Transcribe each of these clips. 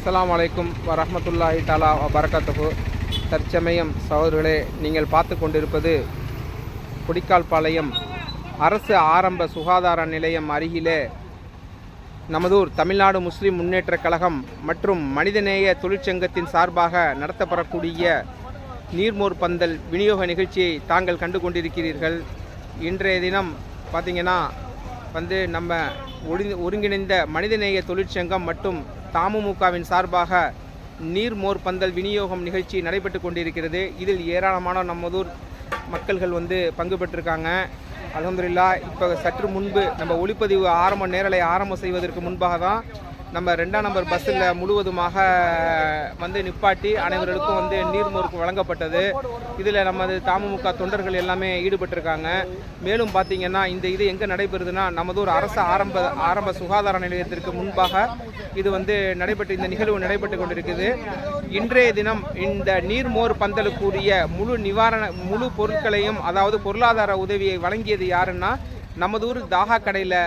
அஸ்லாம் வலைக்கும் வரஹ்மத்துல்லாஹி தாலா வரகாத்துஹு தற்சமயம் சகோதரர்களே நீங்கள் பார்த்து கொண்டிருப்பது கொடிக்கால்பாளையம் அரசு ஆரம்ப சுகாதார நிலையம் அருகிலே நமதூர் தமிழ்நாடு முஸ்லிம் முன்னேற்ற கழகம் மற்றும் மனிதநேய தொழிற்சங்கத்தின் சார்பாக நடத்தப்படக்கூடிய நீர்மோர் பந்தல் விநியோக நிகழ்ச்சியை தாங்கள் கண்டு கொண்டிருக்கிறீர்கள். இன்றைய தினம் பார்த்திங்கன்னா வந்து நம்ம ஒருங்கிணைந்த மனிதநேய தொழிற்சங்கம் மற்றும் தமுமுகவின் சார்பாக நீர்மோர் பந்தல் விநியோகம் நிகழ்ச்சி நடைபெற்று கொண்டிருக்கிறது. இதில் ஏராளமான நம்மதூர் மக்கள்கள் வந்து பங்கு பெற்றிருக்காங்க. அலமதுல்லா இப்போ சற்று முன்பு நம்ம ஒளிப்பதிவு ஆரம்ப நேரலை ஆரம்பம் செய்வதற்கு முன்பாக தான் நம்ம ரெண்டாம் நம்பர் பஸ்ஸில் முழுவதுமாக வந்து நிப்பாட்டி அனைவர்களுக்கும் வந்து நீர்மோருக்கு வழங்கப்பட்டது. இதில் நமது தாமுக தொண்டர்கள் எல்லாமே ஈடுபட்டிருக்காங்க. மேலும் பார்த்திங்கன்னா இந்த இது எங்கே நடைபெறுதுன்னா நமது ஒரு அரசு ஆரம்ப ஆரம்ப சுகாதார நிலையத்திற்கு முன்பாக இது வந்து நடைபெற்று இந்த நிகழ்வு நடைபெற்று கொண்டிருக்குது. இன்றைய தினம் இந்த நீர்மோர் பந்தலுக்குரிய முழு நிவாரண முழு பொருட்களையும் அதாவது பொருளாதார உதவியை வழங்கியது யாருன்னா நமது ஊர் தாகா கடையில்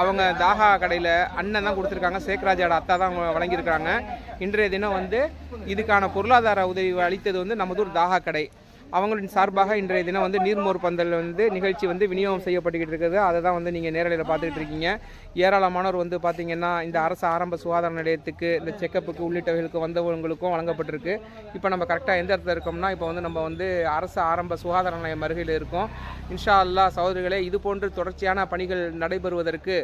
அவங்க தாகா கடையில் அண்ணன் தான் கொடுத்துருக்காங்க. சேக்ராஜோட அத்தா தான் அவங்க வழங்கியிருக்காங்க இன்றைய தினம் வந்து இதுக்கான பொருளாதார உதவி அளித்தது வந்து நமதூர் தாகா கடை. அவங்களின் சார்பாக இன்றைய தினம் வந்து நீர்மோர் பந்தல் வந்து நிகழ்ச்சி வந்து விநியோகம் செய்யப்பட்டுக்கிட்டு இருக்குது. அதை தான் வந்து நீங்கள் நேரலையில் பார்த்துக்கிட்டு இருக்கீங்க. ஏராளமானோர் வந்து பார்த்தீங்கன்னா இந்த அரசு ஆரம்ப சுகாதார நிலையத்துக்கு இந்த செக்கப்புக்கு உள்ளிட்டவர்களுக்கு வந்தவங்களுக்கும் வழங்கப்பட்டிருக்கு. இப்போ நம்ம கரெக்டாக எந்த இடத்துல இருக்கோம்னா இப்போ வந்து நம்ம வந்து அரசு ஆரம்ப சுகாதார நிலையம் அருகில் இருக்கோம். இன்ஷா அல்லாஹ் சகோதரிகளே இது போன்று தொடர்ச்சியான பணிகள் நடைபெறுவதற்கு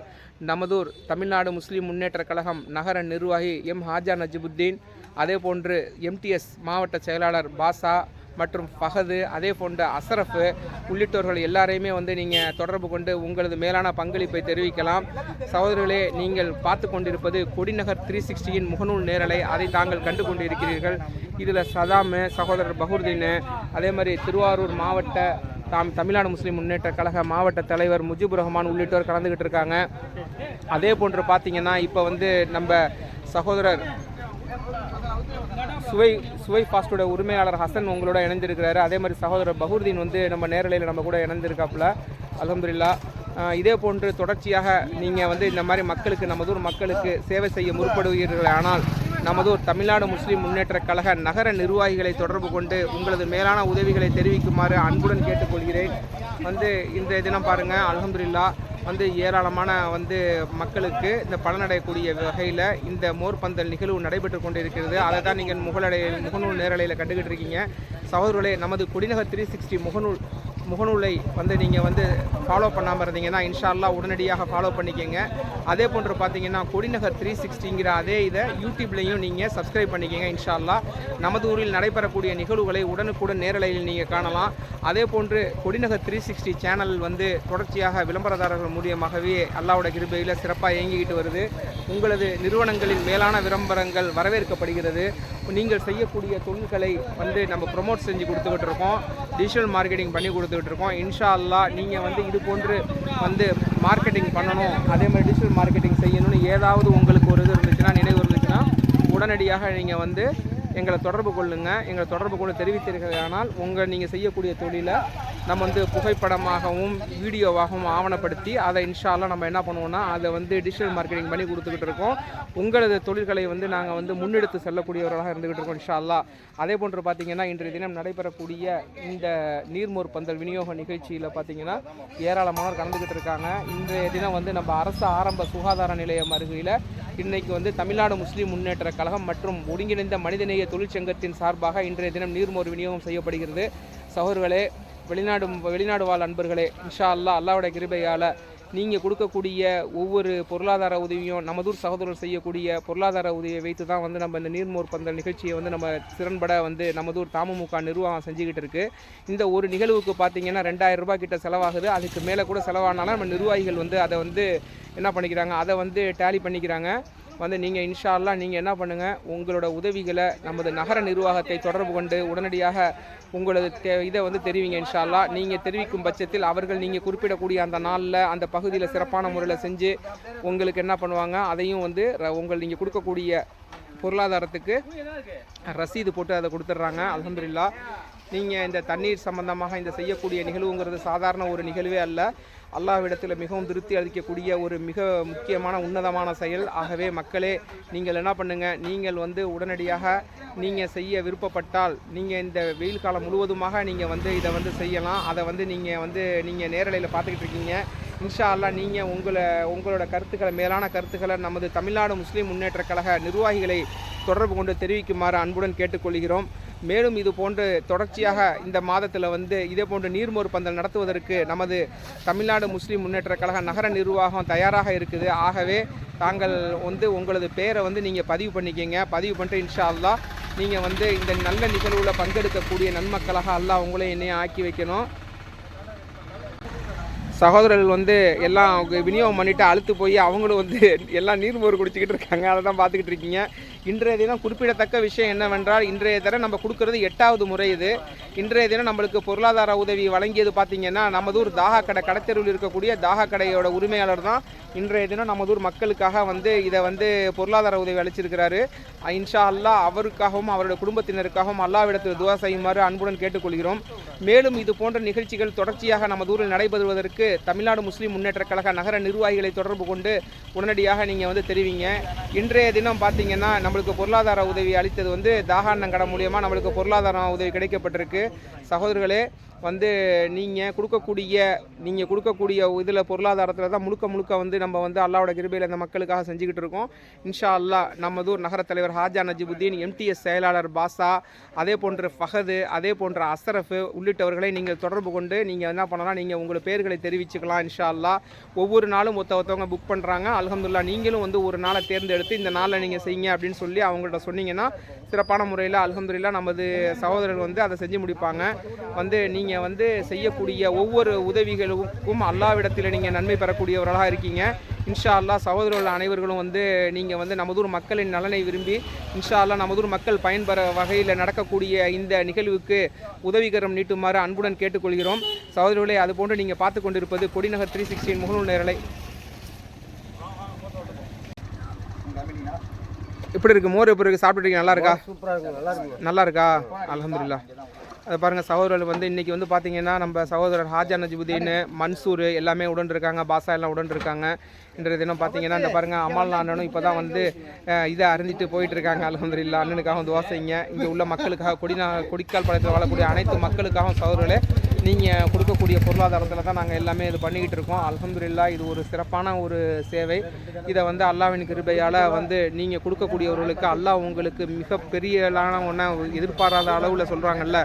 நமதூர் தமிழ்நாடு முஸ்லீம் முன்னேற்ற கழகம் நகர நிர்வாகி எம் ஹாஜா நஜிபுத்தீன் அதே போன்று எம்டிஎஸ் மாவட்ட செயலாளர் பாசா மற்றும் ஃபஹது அதே போன்ற அசரஃபு உள்ளிட்டோர்கள் எல்லாரையுமே வந்து நீங்கள் தொடர்பு கொண்டு உங்களது மேலான பங்களிப்பை தெரிவிக்கலாம். சகோதரர்களே நீங்கள் பார்த்து கொண்டிருப்பது கொடிநகர் த்ரீ சிக்ஸ்டியின் முகநூல் நேரலை. அதை தாங்கள் கண்டு கொண்டிருக்கிறீர்கள் இதில் சதாமு சகோதரர் பகுர்தீனு அதே மாதிரி திருவாரூர் மாவட்ட தாம் தமிழ்நாடு முஸ்லீம் முன்னேற்ற கழக மாவட்ட தலைவர் முஜிபுர் ரஹ்மான் உள்ளிட்டோர் கலந்துக்கிட்டு இருக்காங்க. அதே போன்று பார்த்தீங்கன்னா இப்போ வந்து நம்ம சகோதரர் சுவை சுவை ஃபாஸ்டோட உரிமையாளர் ஹசன் உங்களோட இணைந்திருக்கிறாரு. அதே மாதிரி சகோதரர் பகுர்தீன் வந்து நம்ம நேரலையில் நம்ம கூட இணைஞ்சிருக்காப்புல அலமதுல்லா இதே போன்று தொடர்ச்சியாக நீங்கள் வந்து இந்த மாதிரி மக்களுக்கு நமதூர் மக்களுக்கு சேவை செய்ய முற்படுவீர்கள். ஆனால் நமதூர் தமிழ்நாடு முஸ்லீம் முன்னேற்ற கழக நகர நிர்வாகிகளை தொடர்பு கொண்டு உங்களது மேலான உதவிகளை தெரிவிக்குமாறு அன்புடன் கேட்டுக்கொள்கிறேன். வந்து இன்றைய தினம் பாருங்கள் அலமதுல்லா வந்து ஏராளமான வந்து மக்களுக்கு இந்த பலனடையக்கூடிய வகையில் இந்த மோர்பந்தல் நிகழ்வு நடைபெற்று கொண்டிருக்கிறது. அதை தான் நீங்கள் முகலடை முகநூல் நேரலையில் கண்டுக்கிட்டு இருக்கீங்க. சகோதரர்களே நமது குடிநகர் த்ரீ சிக்ஸ்டி முகநூல் முகநூலை வந்து நீங்கள் வந்து ஃபாலோ பண்ணாமல் இருந்தீங்கன்னா இன்ஷால்லா உடனடியாக ஃபாலோ பண்ணிக்கோங்க. அதே போன்று பார்த்தீங்கன்னா கொடிநகர் த்ரீ சிக்ஸ்டிங்கிற அதே இதை யூடியூப்லேயும் நீங்கள் சப்ஸ்கிரைப் பண்ணிக்கோங்க இன்ஷால்லா நமது ஊரில் நடைபெறக்கூடிய நிகழ்வுகளை உடனுக்குடன் நேரலையில் நீங்கள் காணலாம். அதே போன்று கொடிநகர் த்ரீ சிக்ஸ்டி சேனல் வந்து தொடர்ச்சியாக விளம்பரதாரர்கள் மூலியமாகவே அல்லாவோட கிருபையில் சிறப்பாக இயங்கிக்கிட்டு வருது. உங்களது நிறுவனங்களின் மேலான விளம்பரங்கள் வரவேற்கப்படுகிறது. நீங்கள் செய்யக்கூடிய தொழில்களை வந்து நம்ம ப்ரொமோட் செஞ்சு கொடுத்துக்கிட்டு இருக்கோம். டிஜிட்டல் மார்க்கெட்டிங் பண்ணி கொடுத்து கொடுத்துக்கிட்டு இருக்கோம் இன்ஷா நீங்கள் வந்து இது போன்று வந்து மார்க்கெட்டிங் பண்ணணும். அதே மாதிரி டிஜிட்டல் மார்க்கெட்டிங் செய்யணும்னு ஏதாவது உங்களுக்கு ஒரு இது இருந்துச்சுன்னா நினைவு இருந்துச்சுன்னா உடனடியாக நீங்கள் வந்து எங்களை தொடர்பு கொள்ளுங்கள் எங்களை தொடர்பு கொண்டு தெரிவித்தீர்களானால் உங்கள் நீங்கள் செய்யக்கூடிய தொழிலை நம்ம வந்து புகைப்படமாகவும் வீடியோவாகவும் ஆவணப்படுத்தி அதை இன்ஷால்லாம் நம்ம என்ன பண்ணுவோம்னா அதை வந்து டிஜிட்டல் மார்க்கெட்டிங் பண்ணி கொடுத்துக்கிட்டு இருக்கோம். உங்களது தொழில்களை வந்து நாங்கள் வந்து முன்னெடுத்து செல்லக்கூடியவர்களாக இருந்துக்கிட்டு இருக்கோம் இன்ஷா அல்லா அதே போன்று பார்த்தீங்கன்னா இன்றைய தினம் நடைபெறக்கூடிய இந்த நீர்மோர் பந்தல் விநியோக நிகழ்ச்சியில் பார்த்தீங்கன்னா ஏராளமானோர் கலந்துக்கிட்டு இருக்காங்க. இன்றைய தினம் வந்து நம்ம அரசு ஆரம்ப சுகாதார நிலையம் அருகில் இன்றைக்கு வந்து தமிழ்நாடு முஸ்லீம் முன்னேற்ற கழகம் மற்றும் ஒருங்கிணைந்த மனிதநேய தொழிற்சங்கத்தின் சார்பாக இன்றைய தினம் நீர்மோர் விநியோகம் செய்யப்படுகிறது. சகோதர்களே வெளிநாடு வெளிநாடு வாழ் அன்பர்களே இன்ஷா அல்லா அல்லாவோட கிருபையால் நீங்கள் கொடுக்கக்கூடிய ஒவ்வொரு பொருளாதார உதவியும் நமதூர் சகோதரர் செய்யக்கூடிய பொருளாதார உதவியை வைத்து தான் வந்து நம்ம இந்த நீர்மோர் பந்தல் நிகழ்ச்சியை வந்து நம்ம திறன்பட வந்து நமதூர் தாமமுக நிர்வாகம் செஞ்சுக்கிட்டு இருக்கு. இந்த ஒரு நிகழ்வுக்கு பார்த்தீங்கன்னா ரெண்டாயிரம் ரூபாய் கிட்ட செலவாகுது. அதுக்கு மேலே கூட செலவானாலும் நம்ம நிர்வாகிகள் வந்து அதை வந்து என்ன பண்ணிக்கிறாங்க? அதை வந்து டேலி பண்ணிக்கிறாங்க. வந்து நீங்கள் இன்ஷால்லா நீங்கள் என்ன பண்ணுங்கள் உங்களோட உதவிகளை நமது நகர நிர்வாகத்தை தொடர்பு கொண்டு உடனடியாக உங்களது தே இதை வந்து தெரிவிங்க இன்ஷால்லா நீங்கள் தெரிவிக்கும் பட்சத்தில் அவர்கள் நீங்கள் குறிப்பிடக்கூடிய அந்த நாளில் அந்த பகுதியில் சிறப்பான முறையில் செஞ்சு உங்களுக்கு என்ன பண்ணுவாங்க அதையும் வந்து ர- உங்கள் நீங்கள் கொடுக்கக்கூடிய பொருளாதாரத்துக்கு ரசீது போட்டு அதை கொடுத்துட்றாங்க. அலமதுல்லா நீங்கள் இந்த தண்ணீர் சம்பந்தமாக இந்த செய்யக்கூடிய நிகழ்வுங்கிறது சாதாரண ஒரு நிகழ்வே அல்ல. அல்லாவிடத்தில் மிகவும் திருப்தி அளிக்கக்கூடிய ஒரு மிக முக்கியமான உன்னதமான செயல். ஆகவே மக்களே நீங்கள் என்ன பண்ணுங்கள் நீங்கள் வந்து உடனடியாக நீங்கள் செய்ய விருப்பப்பட்டால் நீங்கள் இந்த வெயில் காலம் முழுவதுமாக நீங்கள் வந்து இதை வந்து செய்யலாம். அதை வந்து நீங்கள் வந்து நீங்கள் நேரலையில் பார்த்துக்கிட்டு இருக்கீங்க. இன்ஷா அல்லாஹ் நீங்கள் உங்களை உங்களோட கருத்துக்களை மேலான கருத்துக்களை நமது தமிழ்நாடு முஸ்லீம் முன்னேற்ற கழக நிர்வாகிகளை தொடர்பு கொண்டு தெரிவிக்குமாறு அன்புடன் கேட்டுக்கொள்கிறோம். மேலும் இது போன்று தொடர்ச்சியாக இந்த மாதத்தில் வந்து இதே போன்று நீர்மோர் பந்தல் நடத்துவதற்கு நமது தமிழ்நாடு முஸ்லீம் முன்னேற்ற கழக நகர நிர்வாகம் தயாராக இருக்குது. ஆகவே தாங்கள் வந்து உங்களது பேரை வந்து நீங்கள் பதிவு பண்ணிக்கிங்க. பதிவு பண்ணிட்டு இன்ஷா அல்லா நீங்கள் வந்து இந்த நல்ல நிகழ்வில் பங்கெடுக்கக்கூடிய நன்மக்களாக அல்லா உங்களை என்னையும் ஆக்கி வைக்கணும். சகோதரர்கள் வந்து எல்லாம் அவங்க விநியோகம் பண்ணிட்டு அழுத்து போய் அவங்களும் வந்து எல்லாம் நீர்மோர் குடிச்சிக்கிட்டு இருக்காங்க. அதை தான் பார்த்துக்கிட்டு இருக்கீங்க. இன்றைய தினம் குறிப்பிடத்தக்க விஷயம் என்னவென்றால் இன்றைய தினம் நம்ம கொடுக்கறது எட்டாவது முறை இது. இன்றைய தினம் நம்மளுக்கு பொருளாதார உதவி வழங்கியது பார்த்தீங்கன்னா நமதூர் தாகா கடை கடத்தெருவில் இருக்கக்கூடிய தாகா கடையோட உரிமையாளர் தான் இன்றைய தினம் நமதூர் மக்களுக்காக வந்து இதை வந்து பொருளாதார உதவி அளிச்சிருக்கிறாரு. இன்ஷா அல்லாஹ் அவருக்காகவும் அவருடைய குடும்பத்தினருக்காகவும் அல்லாவிடத்தில் துவா செய்யுமாறு அன்புடன் கேட்டுக்கொள்கிறோம். மேலும் இது போன்ற நிகழ்ச்சிகள் தொடர்ச்சியாக நமதூரில் நடைபெறுவதற்கு தமிழ்நாடு முஸ்லீம் முன்னேற்ற கழக நகர நிர்வாகிகளை தொடர்பு கொண்டு உடனடியாக நீங்கள் வந்து தெரிவிங்க. இன்றைய தினம் பார்த்தீங்கன்னா நம்மளுக்கு பொருளாதார உதவி அளித்தது வந்து தாகாண்ணன் கடை மூலியமாக நம்மளுக்கு பொருளாதார உதவி கிடைக்கப்பட்டிருக்கு. சகோதரர்களே வந்து நீங்கள் கொடுக்கக்கூடிய நீங்கள் கொடுக்கக்கூடிய இதில் பொருளாதாரத்தில் தான் முழுக்க முழுக்க வந்து நம்ம வந்து அல்லாவோட கிருபையில் இந்த மக்களுக்காக செஞ்சுக்கிட்டு இருக்கோம். இன்ஷா அல்லாஹ் நமதூர் நகரத் தலைவர் ஹாஜா நஜிபுத்தீன் எம்டிஎஸ் செயலாளர் பாசா அதே போன்ற ஃபஹது அதே போன்ற அசரஃபு உள்ளிட்டவர்களை நீங்கள் தொடர்பு கொண்டு நீங்கள் என்ன பண்ணலாம் நீங்கள் உங்கள் பேர்களை தெரிவிச்சுக்கலாம் இன்ஷா அல்லாஹ் ஒவ்வொரு நாளும் ஒருத்த ஒருத்தவங்க புக் பண்ணுறாங்க அலகம்துல்லா நீங்களும் வந்து ஒரு நாளை தேர்ந்தெடுத்து இந்த நாளில் நீங்கள் செய்யுங்க அப்படின்னு சொல்லி அவங்கள்ட்ட சொன்னீங்கன்னா சிறப்பான முறையில் அலகம்துல்லா நமது சகோதரர்கள் வந்து அதை செஞ்சு முடிப்பாங்க. வந்து நீங்கள் வந்து செய்யக்கூடிய ஒவ்வொரு உதவிகளுக்கும் அல்லாவிடத்தில் நீங்கள் நன்மை பெறக்கூடியவர்களாக இருக்கீங்க. இன்ஷா அல்லாஹ் சகோதரர்கள் அனைவர்களும் வந்து நீங்கள் வந்து நமதூர் மக்களின் நலனை விரும்பி இன்ஷா அல்லாஹ் நமதூர் மக்கள் பயன்பெற வகையில் நடக்கக்கூடிய இந்த நிகழ்வுக்கு உதவிகரம் நீட்டுமாறு அன்புடன் கேட்டுக்கொள்கிறோம். சகோதரர்களே அதுபோன்று நீங்கள் பார்த்து கொண்டிருப்பது கொடிநகர் த்ரீ சிக்ஸ்டின் முகநூல் நேரலை. எப்படி இருக்கு? மோர் எப்படி இருக்கு? சாப்பிட்டுருக்கீங்க நல்லா இருக்கா? சூப்பராக நல்லா நல்லா இருக்கா? அல்ஹம்துலில்லாஹ். அதை பாருங்கள் சகோதரர்கள் வந்து இன்றைக்கி வந்து பார்த்தீங்கன்னா நம்ம சகோதரர் ஹாஜா நஜிபுதீன் மன்சூர் எல்லாமே உடன் இருக்காங்க பாசா எல்லாம் உடன் இருக்காங்க இன்றைய தினம் பார்த்தீங்கன்னா இந்த பாருங்க அம்மாள் அண்ணனும் இப்போ தான் வந்து இதை அறிஞ்சிட்டு போயிட்டு இருக்காங்க அல்ஹம்துலில்லாஹ் அண்ணனுக்காக வந்து வாசிங்க இங்கே உள்ள மக்களுக்காக கொடிநா கொடிக்கால் பழத்தில் வாழக்கூடிய அனைத்து மக்களுக்காகவும் சகோதரர்களே நீங்கள் கொடுக்கக்கூடிய பொருளாதாரத்தில் தான் நாங்கள் எல்லாமே இது பண்ணிக்கிட்டு இருக்கோம். அல்ஹம்துலில்லாஹ் இது ஒரு சிறப்பான ஒரு சேவை. இதை வந்து அல்லாவின் கிருபையால் வந்து நீங்கள் கொடுக்கக்கூடியவர்களுக்கு அல்லாஹ் உங்களுக்கு மிகப்பெரியலான பெரியலான எதிர்பாராத அளவில் சொல்கிறாங்கல்ல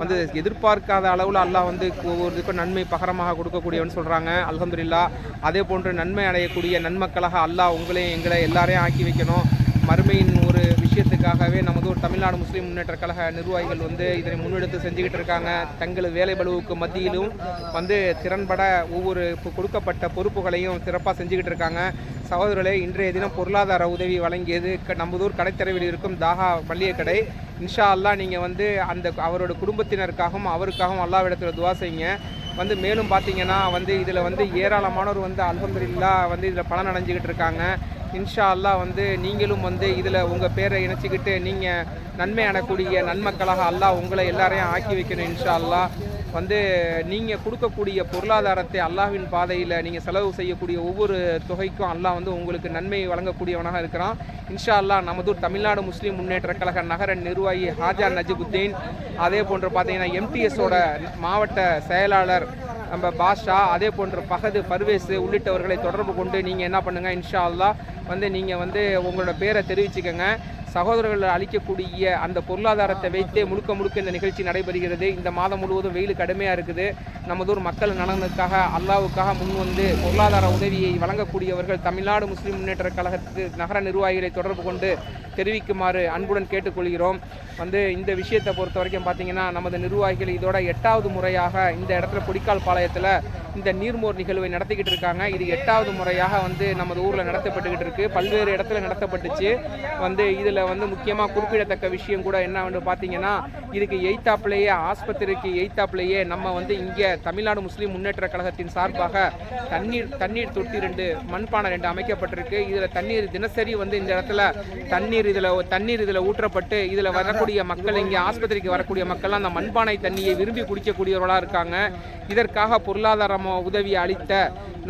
வந்து எதிர்பார்க்காத அளவில் அல்லாஹ் வந்து ஒரு இதுக்கும் நன்மை பகரமாக கொடுக்கக்கூடியவன்னு சொல்கிறாங்க அல்ஹம்துலில்லாஹ் அதே போன்று நன்மை அடைய செய்யக்கூடிய நன்மக்களாக அல்லாஹ் உங்களையும் எங்களை எல்லாரையும் ஆக்கி வைக்கணும். மறுமையின் ஒரு விஷயத்துக்காகவே நமது ஒரு தமிழ்நாடு முஸ்லீம் முன்னேற்ற கழக நிர்வாகிகள் வந்து இதனை முன்னெடுத்து செஞ்சுக்கிட்டு இருக்காங்க. தங்களது வேலை பளுவுக்கு மத்தியிலும் வந்து திறன்பட ஒவ்வொரு கொடுக்கப்பட்ட பொறுப்புகளையும் சிறப்பாக செஞ்சுக்கிட்டு இருக்காங்க. சகோதரர்களே இன்றைய தினம் பொருளாதார உதவி வழங்கியது க- நமதூர் இருக்கும் தாகா மல்லிகை கடை இன்ஷா அல்லாஹ் நீங்கள் வந்து அந்த அவரோட குடும்பத்தினருக்காகவும் அவருக்காகவும் அல்லாவிடத்தில் துவா செய்யுங்க. வந்து மேலும் பார்த்தீங்கன்னா வந்து இதில் வந்து ஏராளமானோர் வந்து அலமதுல்லா வந்து இதில் பலன் அடைஞ்சிக்கிட்டு இருக்காங்க. இன்ஷா அல்லாஹ் வந்து நீங்களும் வந்து இதில் உங்கள் பேரை இணைச்சிக்கிட்டு நீங்கள் நன்மை அடையக்கூடிய நன்மக்களாக அல்லாஹ் உங்களை எல்லாரையும் ஆக்கி வைக்கணும் இன்ஷா அல்லாஹ் வந்து நீங்கள் கொடுக்கக்கூடிய பொருளாதாரத்தை அல்லாஹ்வின் பாதையில் நீங்கள் செலவு செய்யக்கூடிய ஒவ்வொரு தொகைக்கும் அல்லாஹ் வந்து உங்களுக்கு நன்மை வழங்கக்கூடியவனாக இருக்கிறான். இன்ஷா அல்லாஹ் நமதூர் தமிழ்நாடு முஸ்லீம் முன்னேற்ற கழக நகர நிர்வாகி ஹாஜா நஜிபுத்தீன். அதே போன்று பார்த்தீங்கன்னா எம்டிஎஸோட மாவட்ட செயலாளர் நம்ம பாஷா அதே போன்ற பகது பர்வேஸ் உள்ளிட்டவர்களை தொடர்பு கொண்டு நீங்கள் என்ன பண்ணுங்கள் இன்ஷா அல்லா வந்து நீங்கள் வந்து உங்களோட பேரை தெரிவிச்சுக்கோங்க. சகோதரர்கள் அளிக்கக்கூடிய அந்த பொருளாதாரத்தை வைத்தே முழுக்க முழுக்க இந்த நிகழ்ச்சி நடைபெறுகிறது. இந்த மாதம் முழுவதும் வெயில் கடுமையாக இருக்குது. நமதூர் மக்கள் நலனுக்காக அல்லாவுக்காக முன்வந்து பொருளாதார உதவியை வழங்கக்கூடியவர்கள் தமிழ்நாடு முஸ்லிம் முன்னேற்ற கழகத்துக்கு நகர நிர்வாகிகளை தொடர்பு கொண்டு தெரிவிக்குமாறு அன்புடன் கேட்டுக்கொள்கிறோம். வந்து இந்த விஷயத்தை பொறுத்த வரைக்கும் பார்த்தீங்கன்னா நமது நிர்வாகிகள் இதோட எட்டாவது முறையாக இந்த இடத்துல கொடிக்கால் பாளையத்தில் இந்த நீர்மோர் நிகழ்வை நடத்திக்கிட்டு இருக்காங்க. இது எட்டாவது முறையாக வந்து நமது ஊரில் நடத்தப்பட்டுக்கிட்டு இருக்கு. பல்வேறு இடத்துல நடத்தப்பட்டுச்சு. வந்து இதில் இதில் வந்து முக்கியமாக குறிப்பிடத்தக்க விஷயம் கூட என்ன வந்து பார்த்தீங்கன்னா இதுக்கு எய்தாப்லேயே ஆஸ்பத்திரிக்கு எய்த்தாப்லேயே நம்ம வந்து இங்கே தமிழ்நாடு முஸ்லீம் முன்னேற்ற கழகத்தின் சார்பாக தண்ணீர் தண்ணீர் தொட்டி ரெண்டு மண்பானை ரெண்டு அமைக்கப்பட்டிருக்கு. இதில் தண்ணீர் தினசரி வந்து இந்த இடத்துல தண்ணீர் இதில் தண்ணீர் இதில் ஊற்றப்பட்டு இதில் வரக்கூடிய மக்கள் இங்கே ஆஸ்பத்திரிக்கு வரக்கூடிய மக்கள்லாம் அந்த மண்பானை தண்ணியை விரும்பி குடிக்கக்கூடியவர்களாக இருக்காங்க. இதற்காக பொருளாதார உதவி அளித்த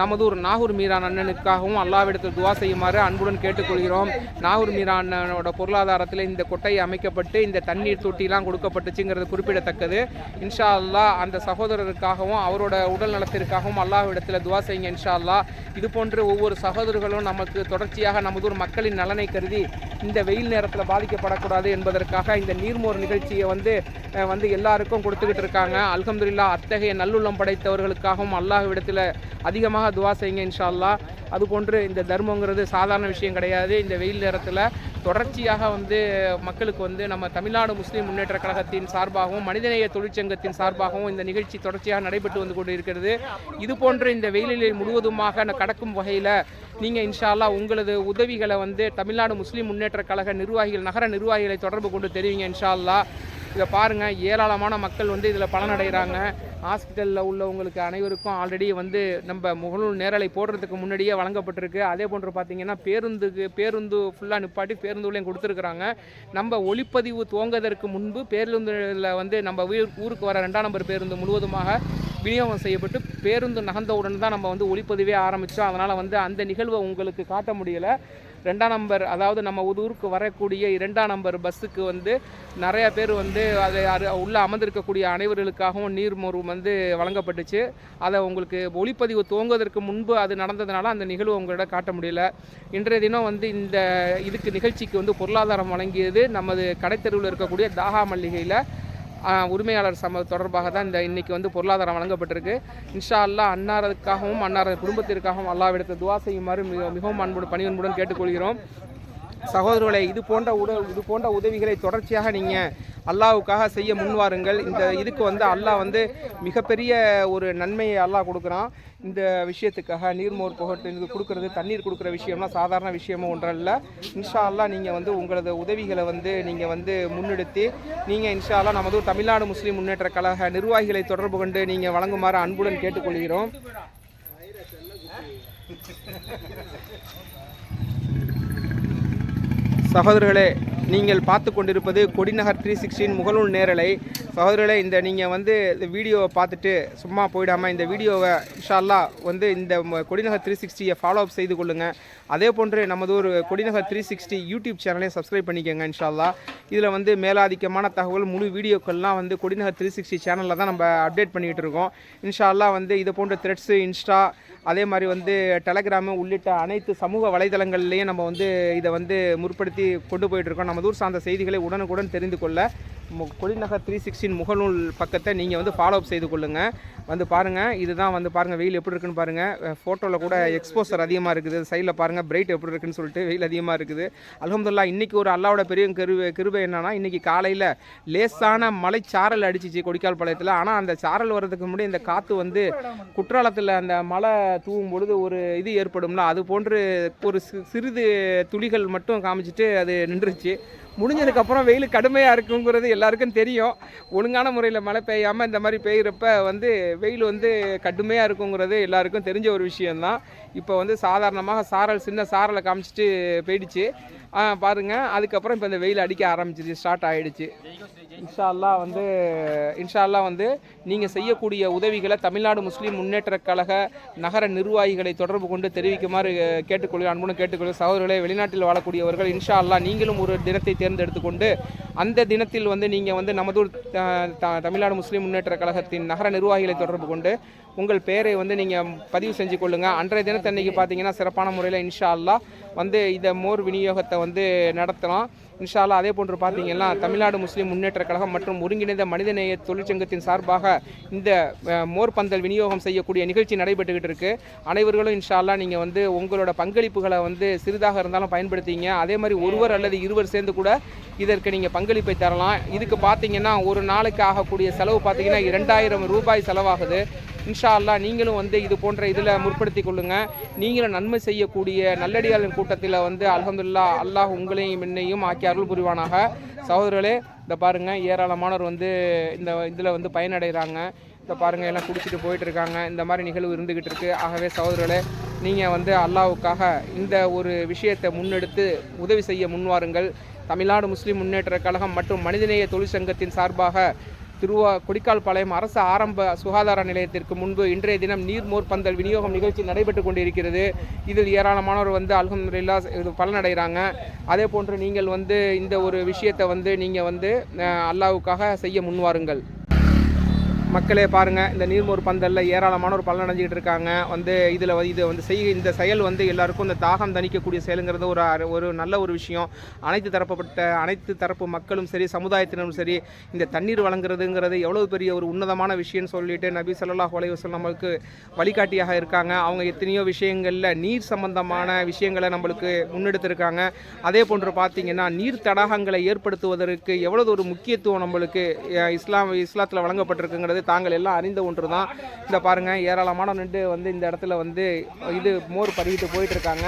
நமதூர் நாகூர் மீரான் அண்ணனுக்காகவும் அல்லாவிடத்தில் துவா செய்யுமாறு அன்புடன் கேட்டுக்கொள்கிறோம். நாகூர் மீரா அண்ணனோட பொருளாதாரத்தில் இந்த கொட்டை அமைக்கப்பட்டு இந்த தண்ணீர் தொட்டிலாம் கொடுக்கப்பட்டுச்சுங்கிறது குறிப்பிடத்தக்கது. இன்ஷா அல்லாஹ் அந்த சகோதரருக்காகவும் அவரோட உடல் நலத்திற்காகவும் அல்லாவிடத்தில் துவா செய்யுங்க இன்ஷா அல்லா இது போன்று ஒவ்வொரு சகோதரர்களும் நமக்கு தொடர்ச்சியாக நமதூர் மக்களின் நலனை கருதி இந்த வெயில் நேரத்தில் பாதிக்கப்படக்கூடாது என்பதற்காக இந்த நீர்மோர் நிகழ்ச்சியை வந்து வந்து எல்லாருக்கும் கொடுத்துக்கிட்டு இருக்காங்க. அல்ஹம்துலில்லா அத்தகைய நல்லுள்ளம் படைத்தவர்களுக்காகவும் அல்லாஹ் இடத்தில் அதிகமாக துவா செய்யுங்க இன்ஷால்லா. அது அதுபோன்று இந்த தர்மங்கிறது சாதாரண விஷயம் கிடையாது. இந்த வெயில் நேரத்தில் தொடர்ச்சியாக வந்து மக்களுக்கு வந்து நம்ம தமிழ்நாடு முஸ்லீம் முன்னேற்ற கழகத்தின் சார்பாகவும் மனிதநேய தொழிற்சங்கத்தின் சார்பாகவும் இந்த நிகழ்ச்சி தொடர்ச்சியாக நடைபெற்று வந்து கொண்டு இருக்கிறது இது போன்று இந்த வெயிலில் முழுவதுமாக கடக்கும் வகையில் நீங்கள் இன்ஷால்லா உங்களது உதவிகளை வந்து தமிழ்நாடு முஸ்லீம் முன்னேற்ற கழக நிர்வாகிகள் நகர நிர்வாகிகளை தொடர்பு கொண்டு தெரிவிங்க இன்ஷால்லா. இதை பாருங்கள் ஏராளமான மக்கள் வந்து இதில் பலனடைகிறாங்க. ஹாஸ்பிட்டலில் உள்ளவங்களுக்கு அனைவருக்கும் ஆல்ரெடி வந்து நம்ம முகநூல் நேரலை போடுறதுக்கு முன்னாடியே வழங்கப்பட்டிருக்கு. அதே போன்று பார்த்திங்கன்னா பேருந்துக்கு பேருந்து ஃபுல்லாக நிப்பாட்டி பேருந்துலையும் கொடுத்துருக்குறாங்க. நம்ம ஒளிப்பதிவு துவங்குவதற்கு முன்பு பேருந்தில் வந்து நம்ம ஊர் ஊருக்கு வர ரெண்டாம் நம்பர் பேருந்து முழுவதுமாக விநியோகம் செய்யப்பட்டு பேருந்து நகர்ந்தவுடன் தான் நம்ம வந்து ஒளிப்பதிவே ஆரம்பித்தோம் அதனால் வந்து அந்த நிகழ்வை உங்களுக்கு காட்ட முடியலை. ரெண்டாம் நம்பர் அதாவது நம்ம ஊருக்கு வரக்கூடிய இரண்டாம் நம்பர் பஸ்ஸுக்கு வந்து நிறைய பேர் வந்து அதை அரு- அமர்ந்திருக்கக்கூடிய அனைவர்களுக்காகவும் நீர்மோர் வந்து வழங்கப்பட்டுச்சு. அதை உங்களுக்கு ஒளிப்பதிவு துவங்குவதற்கு முன்பு அது நடந்ததுனால அந்த நிகழ்வு உங்களோட காட்ட முடியல. இன்றைய தினம் வந்து இந்த இதுக்கு நிகழ்ச்சிக்கு வந்து பொருளாதாரம் வழங்கியது நமது கடைத்தெருவில் இருக்கக்கூடிய தாகா மல்லிகையில் உரிமையாளர் சம தொடர்பாக தான் இந்த இன்னைக்கு வந்து பொருளாதாரம் வழங்கப்பட்டிருக்கு. இன்ஷா அல்லா அன்னாரதுக்காகவும் அன்னாரது குடும்பத்திற்காகவும் அல்லாவிடத்தை துவா செய்யுமாறு மிகவும் மிகவும் அன்போடு பணிவன்புடன் கேட்டுக்கொள்கிறோம். சகோதரர்களை இது போன்ற உட இது போன்ற உதவிகளை தொடர்ச்சியாக நீங்கள் அல்லாஹ்வுக்காக செய்ய முன்வாருங்கள் இந்த இதுக்கு வந்து அல்லாஹ் வந்து மிகப்பெரிய ஒரு நன்மையை அல்லாஹ் கொடுக்குறான். இந்த விஷயத்துக்காக நீர்மோர் புகட்டு இது கொடுக்குறது தண்ணீர் கொடுக்குற விஷயம்லாம் சாதாரண விஷயமும் ஒன்றல்ல. இன்ஷா அல்லாஹ் நீங்கள் வந்து உங்களது உதவிகளை வந்து நீங்கள் வந்து முன்னெடுத்து நீங்கள் இன்ஷா அல்லா நமது தமிழ்நாடு முஸ்லீம் முன்னேற்ற கழக நிர்வாகிகளை தொடர்பு கொண்டு நீங்கள் வழங்குமாறு அன்புடன் கேட்டுக்கொள்கிறோம். சகோதரர்களே நீங்கள் பார்த்து கொண்டிருப்பது கொடிநகர் த்ரீ சிக்ஸ்டின் முகநூல் நேரலை. சகோதரர்களே இந்த நீங்கள் வந்து இந்த வீடியோவை பார்த்துட்டு சும்மா போயிடாமல் இந்த வீடியோவை இன்ஷால்லா வந்து இந்த கொடிநகர் த்ரீ சிக்ஸ்டியை ஃபாலோ அப் செய்து கொள்ளுங்கள் அதே போன்று நமது ஒரு கொடிநகர் த்ரீ சிக்ஸ்டி யூடியூப் சேனலையும் சப்ஸ்கிரைப் பண்ணிக்கோங்க இன்ஷால்லா. இதில் வந்து மேலாதிக்கமான தகவல் முழு வீடியோக்கள்லாம் வந்து கொடிநகர் த்ரீ சிக்ஸ்டி சேனலில் தான் நம்ம அப்டேட் பண்ணிகிட்டு இருக்கோம். இன்ஷால்லா வந்து இது போன்ற த்ரெட்ஸு இன்ஸ்டா அதே மாதிரி வந்து டெலகிராமு உள்ளிட்ட அனைத்து சமூக வலைதளங்கள்லேயும் நம்ம வந்து இதை வந்து முற்படுத்தி கொண்டு போயிட்டுருக்கோம் நம்ம ஊர் சார்ந்த செய்திகளை உடனுக்குடன் தெரிந்து கொள்ள கொடிநகர் த்ரீ சிக்ஸ்டின் முகநூல் பக்கத்தை நீங்கள் வந்து ஃபாலோ அப் செய்து கொள்ளுங்கள் வந்து பாருங்கள் இதுதான் வந்து பாருங்கள் வெயில் எப்படி இருக்குன்னு பாருங்கள் ஃபோட்டோவில் கூட எக்ஸ்போசர் அதிகமாக இருக்குது. சைடில் பாருங்கள் பிரைட் எப்படி இருக்குன்னு சொல்லிட்டு வெயில் அதிகமாக இருக்குது. அலமதுல்லா இன்றைக்கி ஒரு அல்லாவோட பெரிய கிருபை கிருபை என்னன்னா இன்றைக்கி காலையில் லேசான மலை சாரல் அடிச்சிச்சு கொடிக்கால் பாளையத்தில். ஆனால் அந்த சாரல் வர்றதுக்கு முன்னாடி இந்த காற்று வந்து குற்றாலத்தில் அந்த மழை தூவும் பொழுது ஒரு இது ஏற்படும்ல அது போன்று ஒரு சிறிது துளிகள் மட்டும் காமிச்சிட்டு அது நின்றுச்சு. முடிஞ்சதுக்கப்புறம் வெயில் கடுமையாக இருக்குங்கிறது எல்லாருக்கும் தெரியும். ஒழுங்கான முறையில் மழை பெய்யாமல் இந்த மாதிரி பெய்கிறப்ப வந்து வெயில் வந்து கடுமையாக இருக்குங்கிறது எல்லாருக்கும் தெரிஞ்ச ஒரு விஷயந்தான் இப்போ வந்து சாதாரணமாக சாரல் சின்ன சாரலை காமிச்சிட்டு போயிடுச்சு. பாருங்கள் பாருங்க. அதுக்கப்புறம் இப்போ இந்த வெயில் அடிக்க ஆரம்பிச்சிருச்சு. ஸ்டார்ட் ஆகிடுச்சு இன்ஷால்லா வந்து இன்ஷால்லா வந்து நீங்கள் செய்யக்கூடிய உதவிகளை தமிழ்நாடு முஸ்லீம் முன்னேற்ற கழக நகர நிர்வாகிகளை தொடர்பு கொண்டு தெரிவிக்குமாறு அஹ், கேட்டுக்கொள்கிறேன். அன்புடன் கேட்டுக்கொள்கிற சகோதரர்களை வெளிநாட்டில் வாழக்கூடியவர்கள் இன்ஷா நீங்களும் ஒரு தினத்தை தேர்ந்தெடுத்துக்கொண்டு அந்த தினத்தில் வந்து நீங்கள் வந்து நமதூர் த- தமிழ்நாடு முஸ்லீம் முன்னேற்ற கழகத்தின் நகர நிர்வாகிகளை தொடர்பு கொண்டு உங்கள் பெயரை வந்து நீங்கள் பதிவு செஞ்சு கொள்ளுங்கள் அன்றைய தினத்தன்னைக்கு பார்த்தீங்கன்னா சிறப்பான முறையில் இன்ஷா வந்து இதை மோர் விநியோகத்தை வந்து நடத்தலாம். இன்ஷால்லா அதே போன்று பார்த்தீங்கன்னா தமிழ்நாடு முஸ்லீம் முன்னேற்ற கழகம் மற்றும் ஒருங்கிணைந்த மனிதநேய தொழிற்சங்கத்தின் சார்பாக இந்த மோர் பந்தல் விநியோகம் செய்யக்கூடிய நிகழ்ச்சி நடைபெற்றுக்கிட்டு இருக்கு. அனைவர்களும் இன்ஷால்லா நீங்கள் வந்து உங்களோட பங்களிப்புகளை வந்து சிறிதாக இருந்தாலும் பயன்படுத்திங்க. அதே மாதிரி ஒருவர் அல்லது இருவர் சேர்ந்து கூட இதற்கு நீங்கள் பங்களிப்பை தரலாம். இதுக்கு பார்த்தீங்கன்னா ஒரு நாளுக்கு ஆகக்கூடிய செலவு பார்த்தீங்கன்னா இரண்டாயிரம் ரூபாய் செலவாகுது. இன்ஷா அல்லாஹ் நீங்களும் வந்து இது போன்ற இதில் முற்படுத்தி கொள்ளுங்க. நீங்களும் நன்மை செய்யக்கூடிய நல்லடியாளின் கூட்டத்தில் வந்து அலமதுல்லா அல்லாஹ் உங்களையும் என்னையும் ஆக்கி அருள் புரிவானாக. சகோதரர்களே இந்த பாருங்கள் ஏராளமானோர் வந்து இந்த இதில் வந்து பயனடைகிறாங்க. இந்த பாருங்கள் எல்லாம் குடிச்சிட்டு போயிட்டு இருக்காங்க இந்த மாதிரி நிகழ்வு இருந்துக்கிட்டு இருக்கு. ஆகவே சகோதரர்களே நீங்கள் வந்து அல்லாஹ்வுக்காக இந்த ஒரு விஷயத்தை முன்னெடுத்து உதவி செய்ய முன்வாருங்கள். தமிழ்நாடு முஸ்லீம் முன்னேற்ற கழகம் மற்றும் மனிதநேய தொழிற்சங்கத்தின் சார்பாக திருவா கொடிக்கால் பாளையம் அரசு ஆரம்ப சுகாதார நிலையத்திற்கு முன்பு இன்றைய தினம் நீர்மோர் பந்தல் விநியோகம் நிகழ்ச்சி நடைபெற்று கொண்டிருக்கிறது. இதில் ஏராளமானோர் வந்து அல்ஹம்துலில்லா இது பலனடைகிறாங்க. அதே போன்று நீங்கள் வந்து இந்த ஒரு விஷயத்தை வந்து நீங்கள் வந்து அல்லாவுக்காக செய்ய முன்வாருங்கள். மக்களே பாருங்கள் இந்த நீர்மோர் பந்தலில் பலன் அடைஞ்சிகிட்டு இருக்காங்க. வந்து இதில் இது வந்து செய் இந்த செயல் வந்து எல்லாருக்கும் இந்த தாகம் தணிக்கக்கூடிய செயலுங்கிறது ஒரு ஒரு நல்ல ஒரு விஷயம். அனைத்து தரப்பட்ட அனைத்து தரப்பு மக்களும் சரி சமுதாயத்தினரும் சரி இந்த தண்ணீர் வழங்குறதுங்கிறது எவ்வளோ பெரிய ஒரு உன்னதமான விஷயம்னு சொல்லிட்டு நபி ஸல்லல்லாஹு அலைஹி நம்மளுக்கு வழிகாட்டியாக இருக்காங்க. அவங்க எத்தனையோ விஷயங்களில் நீர் சம்பந்தமான விஷயங்களை நம்மளுக்கு முன்னெடுத்திருக்காங்க. அதே போன்று பார்த்தீங்கன்னா நீர் தடாகங்களை ஏற்படுத்துவதற்கு எவ்வளோ ஒரு முக்கியத்துவம் நம்மளுக்கு இஸ்லாம் இஸ்லாத்தில் வழங்கப்பட்டிருக்குங்கிறது தாங்கள் எல்லாம் அறிந்த ஒன்று தான் இந்த பாருங்கள் ஏராளமான நின்று வந்து இந்த இடத்துல வந்து இது மோர் பருகிட்டு போயிட்டு இருக்காங்க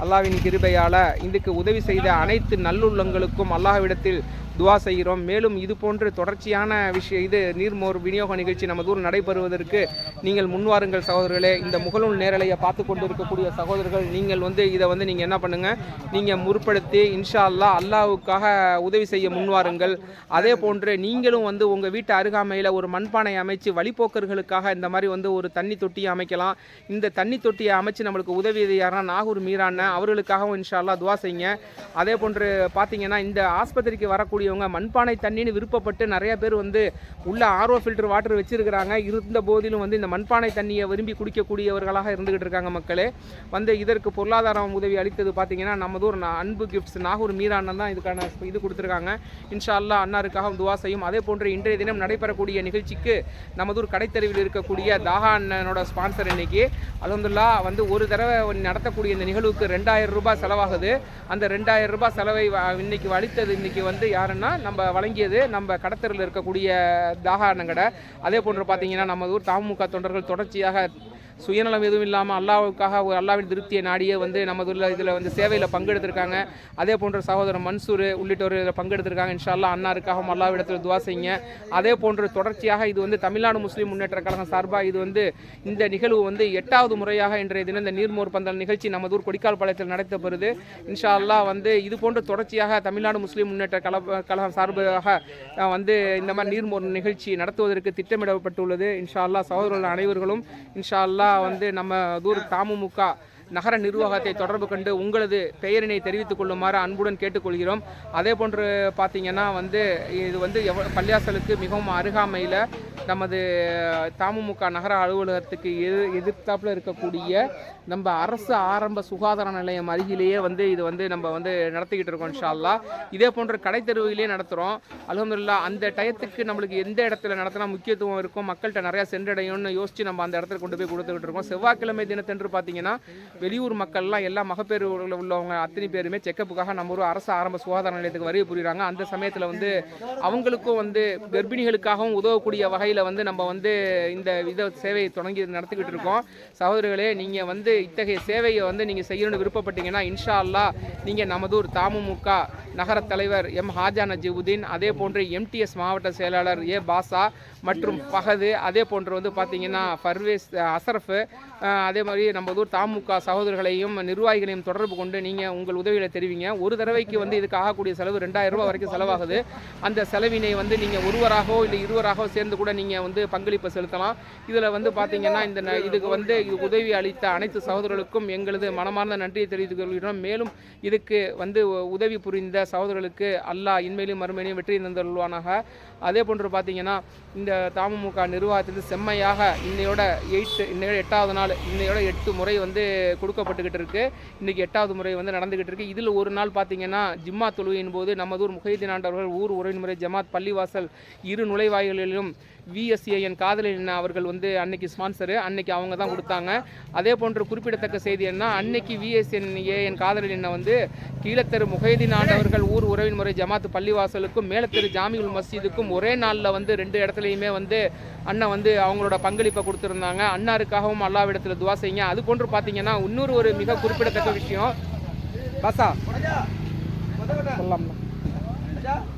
அல்லாவின் கிருபையால் இதுக்கு உதவி செய்த அனைத்து நல்லுள்ளங்களுக்கும் அல்லாஹ்விடத்தில் துவா செய்கிறோம். மேலும் இது போன்று தொடர்ச்சியான விஷயம் இது நீர்மோர் விநியோக நிகழ்ச்சி நம்ம தூரம் நடைபெறுவதற்கு நீங்கள் முன்வாருங்கள் சகோதரர்களே. இந்த முகநூல் நேரலையை பார்த்து கொண்டு இருக்கக்கூடிய சகோதரர்கள் நீங்கள் வந்து இதை வந்து நீங்கள் என்ன பண்ணுங்கள் நீங்கள் முற்படுத்தி இன்ஷா அல்லாஹ் அல்லாவுக்காக உதவி செய்ய முன்வாருங்கள் அதே போன்று நீங்களும் வந்து உங்கள் வீட்டு அருகாமையில் ஒரு மண்பானை அமைச்சு வழிப்போக்கர்களுக்காக இந்த மாதிரி வந்து ஒரு தண்ணி தொட்டியை அமைக்கலாம். இந்த தண்ணி தொட்டியை அமைச்சு நம்மளுக்கு உதவி யாருன்னா நாகூர் மீரான அவர்களுக்காகவும் இன்ஷா அல்லா துவா செய்யுங்க. அதே போன்று பார்த்தீங்கன்னா இந்த ஆஸ்பத்திரிக்கு வரக்கூடிய இவங்க மண்பானை தண்ணின்னு விருப்பப்பட்டு நிறைய பேர் வந்து உள்ள ஆர்ஓ ஃபில்டர் வாட்டர் வச்சிருக்கிறாங்க. இருந்த போதிலும் வந்து இந்த மண்பானை தண்ணியை விரும்பி குடிக்கக்கூடியவர்களாக இருந்துகிட்டு இருக்காங்க மக்களே. வந்து இதற்கு பொருளாதார உதவி அளித்தது பார்த்தீங்கன்னா நம்மதூர் அன்பு கிஃப்ட்ஸ் நாகூர் மீராண்ணன் தான் இதுக்கான இது கொடுத்துருக்காங்க. இன்ஷா அல்லாஹ் அன்னாருக்காக துவா செய்யும். அதே போன்று இன்றைய தினம் நடைபெறக்கூடிய நிகழ்ச்சிக்கு நமதூர் கடைத்தறிவில் இருக்கக்கூடிய தாகா அண்ணனோட ஸ்பான்சர் இன்னைக்கு. அலமதுல்லா வந்து ஒரு தடவை நடத்தக்கூடிய இந்த நிகழ்வுக்கு ரெண்டாயிரம் ரூபாய் செலவாகுது. அந்த ரெண்டாயிரம் ரூபாய் செலவை இன்னைக்கு அளித்தது இன்னைக்கு வந்து என்னென்னா நம்ம வழங்கியது நம்ம கடத்தரில் இருக்கக்கூடிய தாகாரணங்கடை அதே போன்று பார்த்தீங்கன்னா நமது ஊர் தமுக தொண்டர்கள் தொடர்ச்சியாக சுயநலம் எதுவும் இல்லாமல் அல்லாவுக்காக ஒரு அல்லாவின் திருப்தியை நாடியே வந்து நமது உள்ள இதில் வந்து சேவையில் பங்கெடுத்திருக்காங்க. அதே போன்ற சகோதரர் மன்சூர் உள்ளிட்டோர் இதில் பங்கெடுத்திருக்காங்க. இன்ஷா அல்லாஹ் அன்னாருக்காகவும் அல்லாவிடத்தில் துவா செய்யுங்க. அதே போன்று தொடர்ச்சியாக இது வந்து தமிழ்நாடு முஸ்லீம் முன்னேற்ற கழகம் சார்பாக இது வந்து இந்த நிகழ்வு வந்து எட்டாவது முறையாக இன்றைய தினம் இந்த நீர்மோர் பந்தல் நிகழ்ச்சி நமதூர் கொடிக்கால் பாளையத்தில் நடைபெறுது இன்ஷா அல்லாஹ் வந்து இது போன்ற தொடர்ச்சியாக தமிழ்நாடு முஸ்லீம் முன்னேற்ற கழக கழகம் சார்பாக வந்து இந்த மாதிரி நீர்மோர் நிகழ்ச்சி நடத்துவதற்கு திட்டமிடப்பட்டுள்ளது. இன்ஷா அல்லாஹ் சகோதரர்கள் அனைவர்களும் இன்ஷா அல்லாஹ் வந்து நம்ம தூர் தாமுமுக நகர நிர்வாகத்தை தொடர்பு கொண்டு உங்களது பெயரினை தெரிவித்துக் கொள்ளுமாறு அன்புடன் கேட்டுக்கொள்கிறோம். அதே போன்று பார்த்தீங்கன்னா வந்து இது வந்து எவ்வளோ பள்ளியாசலுக்கு மிகவும் அருகாமையில் நமது தாமுமுக நகர அலுவலகத்துக்கு எது எதிர்த்தாப்பில் இருக்கக்கூடிய நம்ம அரசு ஆரம்ப சுகாதார நிலையம் அருகிலேயே வந்து இது வந்து நம்ம வந்து நடத்திக்கிட்டு இருக்கோம் இன்ஷால்லா இதே போன்ற கடை தெருவிலே நடத்துகிறோம் அலமதுல்லா அந்த டயத்துக்கு நம்மளுக்கு எந்த இடத்துல நடத்தினா முக்கியத்துவம் இருக்கும் மக்கள்கிட்ட நிறையா சென்றடையும்னு யோசித்து நம்ம அந்த இடத்துல கொண்டு போய் கொடுத்துக்கிட்டு இருக்கோம். செவ்வாய்க்கிழமை தினத்தன்று பார்த்தீங்கன்னா வெளியூர் மக்கள்லாம் எல்லா மகப்பேறு உள்ளவங்க அத்தனை பேருமே செக்கப்புக்காக நம்ம ஒரு அரசு ஆரம்ப சுகாதார நிலையத்துக்கு வருகை புரியுறாங்க. அந்த சமயத்தில் வந்து அவங்களுக்கும் வந்து கர்ப்பிணிகளுக்காகவும் உதவக்கூடிய வகையில் வந்து நம்ம வந்து இந்த இதை சேவையை தொடங்கி நடத்திக்கிட்டு இருக்கோம். சகோதரிகளே நீங்கள் வந்து இத்தகைய சேவையை வந்து நீங்கள் செய்யணும்னு விருப்பப்பட்டீங்கன்னா இன்ஷா அல்லா நீங்கள் நமதூர் தாமுமுக நகர தலைவர் எம். ஹாஜா நஜீபுதீன் அதே போன்று எம்டிஎஸ் மாவட்ட செயலாளர் ஏ. பாசா மற்றும் பகது அதே போன்று வந்து பார்த்தீங்கன்னா ஃபர்வேஸ் அசரஃபு அதே மாதிரி நம்ம ஊர் தாமுக சகோதரர்களையும் நிர்வாகிகளையும் தொடர்பு கொண்டு நீங்கள் உங்கள் உதவிகளை தெரிவிங்க. ஒரு தடவைக்கு வந்து இதுக்கு ஆகக்கூடிய செலவு ரெண்டாயிரம் ரூபாய் வரைக்கும் செலவாகுது. அந்த செலவினை வந்து நீங்கள் ஒருவராகவோ இல்லை இருவராகவோ சேர்ந்து கூட நீங்கள் வந்து பங்களிப்பு செலுத்தலாம். இதில் வந்து பார்த்தீங்கன்னா இந்த ந- இதுக்கு வந்து உதவி அளித்த அனைத்து சகோதரர்களுக்கும் எங்களது மனமார்ந்த நன்றியை தெரிவித்துக் கொள்கிறோம். மேலும் இதுக்கு வந்து உதவி புரிந்த சகோதரர்களுக்கு அல்லாஹ் இன்மையிலும் மறுமையிலும் வெற்றி தந்தருள்வானாக. அதே போன்று பார்த்தீங்கன்னா இந்த தாமுக நிர்வாகத்திலிருந்து செம்மையாக இன்னையோட எயிட் இன்னையோட எட்டாவது நாள் இன்னையோட எட்டு முறை வந்து கொடுக்கப்பட்டுக்கிட்டு இருக்கு. இன்னைக்கு எட்டாவது முறை வந்து நடந்துக்கிட்டு இருக்கு. இதில் ஒரு நாள் பார்த்தீங்கன்னா ஜிம்மா தொழுகையின் போது நமதூர் முகைதீன் ஆண்டவர்கள் ஊர் உறவின்முறை ஜமாத் பள்ளிவாசல் இரு நுழைவாயில்களிலும் விஎஸ்ஏஎன் காதலின் அவர்கள் வந்து அன்னைக்கு ஸ்பான்சரு அன்னைக்கு அவங்க தான் கொடுத்தாங்க. அதே போன்ற குறிப்பிடத்தக்க செய்தி என்ன? அன்னைக்கு விஎஸ்என் ஏஎன் காதலின் வந்து கீழத்தெரு முகைதீன் ஆண்டவர்கள் ஊர் உறவின் முறை ஜமாத்து பள்ளிவாசலுக்கும் மேலத்தெரு ஜாமியுல் மஸ்ஜிதுக்கும் ஒரே நாளில் வந்து ரெண்டு இடத்துலையுமே வந்து அண்ணன் வந்து அவங்களோட பங்களிப்பை கொடுத்துருந்தாங்க. அன்னாருக்காகவும் அல்லாவிடத்தில் துவா செய்யுங்க. அது போன்று பார்த்தீங்கன்னா இன்னொரு ஒரு மிக குறிப்பிடத்தக்க விஷயம். பாசா. சொல்லலாம்ண்ணா அஹ்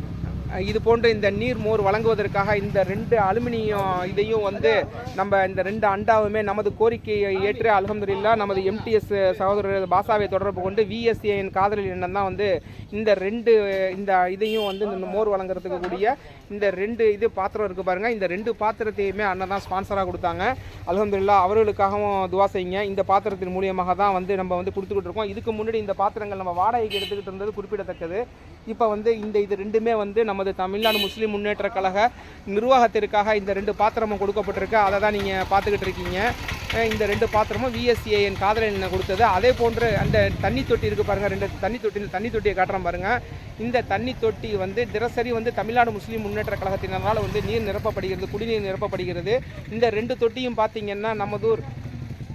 இது போன்ற இந்த நீர் மோர் வழங்குவதற்காக இந்த ரெண்டு அலுமினியம் இதையும் வந்து நம்ம இந்த ரெண்டு அண்டாவுமே நமது கோரிக்கையை ஏற்று அல்ஹம்துலில்லா நமது எம்டிஎஸ் சகோதரர் பாசாவை தொடர்பு கொண்டு விஎஸ்ஏஎன் காதலில் எண்ணம் தான் வந்து இந்த ரெண்டு இந்த இதையும் வந்து இந்த மோர் வழங்குறதுக்கு கூடிய இந்த ரெண்டு இது பாத்திரம் இருக்குது பாருங்கள் இந்த ரெண்டு பாத்திரத்தையுமே அண்ணன் தான் ஸ்பான்சராக கொடுத்தாங்க. அல்ஹம்துலில்லா அவர்களுக்காகவும் துவா செய்யுங்க. இந்த பாத்திரத்தின் மூலியமாக தான் வந்து நம்ம வந்து கொடுத்துக்கிட்டு இருக்கோம். இதுக்கு முன்னாடி இந்த பாத்திரங்கள் நம்ம வாடகைக்கு எடுத்துக்கிட்டு இருந்தது குறிப்பிடத்தக்கது. இப்போ வந்து இந்த இது ரெண்டுமே வந்து நம்ம நமது தமிழ்நாடு முஸ்லீம் முன்னேற்ற கழக நிர்வாகத்திற்காக இந்த ரெண்டு பாத்திரமும் கொடுக்கப்பட்டிருக்கு. அதை தான் நீங்கள் பார்த்துக்கிட்டு இருக்கீங்க. இந்த ரெண்டு பாத்திரமும் விஎஸ்சிஏஎன் காதலன் கொடுத்தது. அதே போன்று அந்த தண்ணி தொட்டி இருக்குது பாருங்கள் ரெண்டு தண்ணி தொட்டியில் தண்ணி தொட்டியை காட்டுறோம் பாருங்கள் இந்த தண்ணி தொட்டி வந்து தினசரி வந்து தமிழ்நாடு முஸ்லீம் முன்னேற்ற கழகத்தினால் வந்து நீர் நிரப்பப்படுகிறது குடிநீர் நிரப்பப்படுகிறது. இந்த ரெண்டு தொட்டியும் பார்த்தீங்கன்னா நமதூர்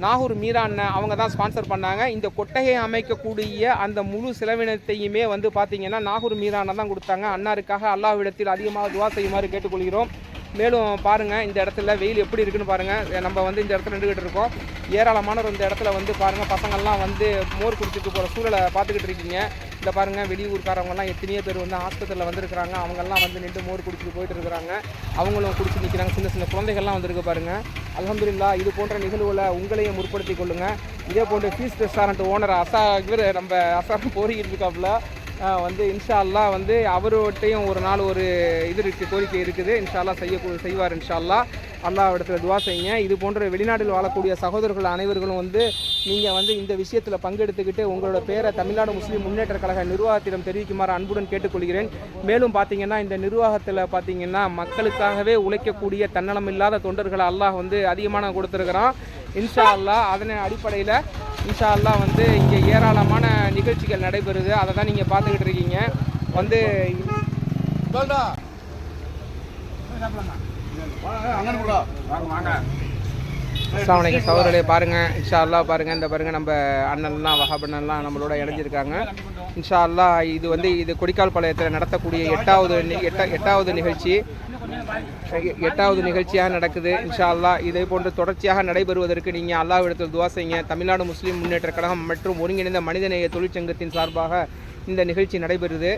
நாகூர் மீரா அண்ணன் அவங்க தான் ஸ்பான்சர் பண்ணாங்க. இந்த கொட்டகையை அமைக்கக்கூடிய அந்த முழு செலவினத்தையுமே வந்து பார்த்தீங்கன்னா நாகூர் மீரா தான் கொடுத்தாங்க. அன்னாருக்காக அல்லாஹ்விடத்தில் அதிகமாக துவா செய்யுமாறு கேட்டுக்கொள்கிறோம். மேலும் பாருங்கள் இந்த இடத்துல வெயில் எப்படி இருக்குன்னு பாருங்கள் நம்ம வந்து இந்த இடத்துல நின்றுக்கிட்டு இருக்கோம். ஏராளமானவர் இந்த இடத்துல வந்து பாருங்கள் பசங்கள்லாம் வந்து மோர் குடிச்சிட்டு போகிற சூழலை பார்த்துக்கிட்டு இருக்கீங்க. இந்த பாருங்கள் வெளியூர்காரவங்கலாம் எத்தனையோ பேர் வந்து ஆஸ்பத்திரியில் வந்திருக்கிறாங்க. அவங்கெல்லாம் வந்து நின்று மோர் குடிச்சிட்டு போயிட்டு இருக்கிறாங்க. அவங்களும் குடிச்சு நிற்கிறாங்க சின்ன சின்ன குழந்தைகள்லாம் வந்திருக்கு பாருங்கள் அலமதுல்லா இது போன்ற நிகழ்வுகளை உங்களையும் முற்படுத்தி கொள்ளுங்கள் இதே போன்ற ஃபீஸ் ரெஸ்டாரண்ட் ஓனர் அசா இவர் நம்ம அசாரம் போரிக்கிட்டு இருக்காப்புல. வந்து இன்ஷா அல்லாஹ் வந்து அவர்கிட்டையும் ஒரு நாள் ஒரு இது இருக்குது கோரிக்கை இருக்குது. இன்ஷால்லா செய்ய செய்வார் இன்ஷால்லா. அல்லாஹ் இடத்துல துவா செய்யுங்க. இது போன்ற வெளிநாட்டில் வாழக்கூடிய சகோதரர்கள் அனைவர்களும் வந்து நீங்கள் வந்து இந்த விஷயத்தில் பங்கெடுத்துக்கிட்டு உங்களோட பேரை தமிழ்நாடு முஸ்லீம் முன்னேற்ற கழக நிர்வாகத்திடம் தெரிவிக்குமாறு அன்புடன் கேட்டுக்கொள்கிறேன். மேலும் பார்த்தீங்கன்னா இந்த நிர்வாகத்தில் பார்த்தீங்கன்னா மக்களுக்காகவே உழைக்கக்கூடிய தன்னலம் இல்லாத தொண்டர்களை அல்லாஹ் வந்து அதிகமான கொடுத்துருக்குறான். இன்ஷா அல்லாஹ் அதன் அடிப்படையில் இன்ஷா அல்லாஹ் வந்து இங்கே ஏராளமான நிகழ்ச்சிகள் நடைபெறுது. அதை தான் நீங்கள் பார்த்துக்கிட்டு இருக்கீங்க. வந்து அஸ்ஸலாமு அலைக்கும். சகோதரர்களே பாருங்க. இன்ஷா அல்லாஹ் பாருங்க. இந்த பாருங்க நம்ம அண்ணன்லாம் வஹாபண்ணன்லாம் நம்மளோட இணைஞ்சிருக்காங்க. இன்ஷா அல்லாஹ் இது வந்து இது கொடிக்கால் பாளையத்தில் நடத்தக்கூடிய எட்டாவது எட்ட எட்டாவது நிகழ்ச்சி. எட்டாவது நிகழ்ச்சியாக நடக்குது. இன்ஷா அல்லாஹ் இதே போன்று தொடர்ச்சியாக நடைபெறுவதற்கு நீங்கள் அல்லாவிடத்தில் துவா செய்யுங்க. தமிழ்நாடு முஸ்லீம் முன்னேற்ற கழகம் மற்றும் ஒருங்கிணைந்த மனிதநேய தொழிற்சங்கத்தின் சார்பாக இந்த நிகழ்ச்சி நடைபெறுது.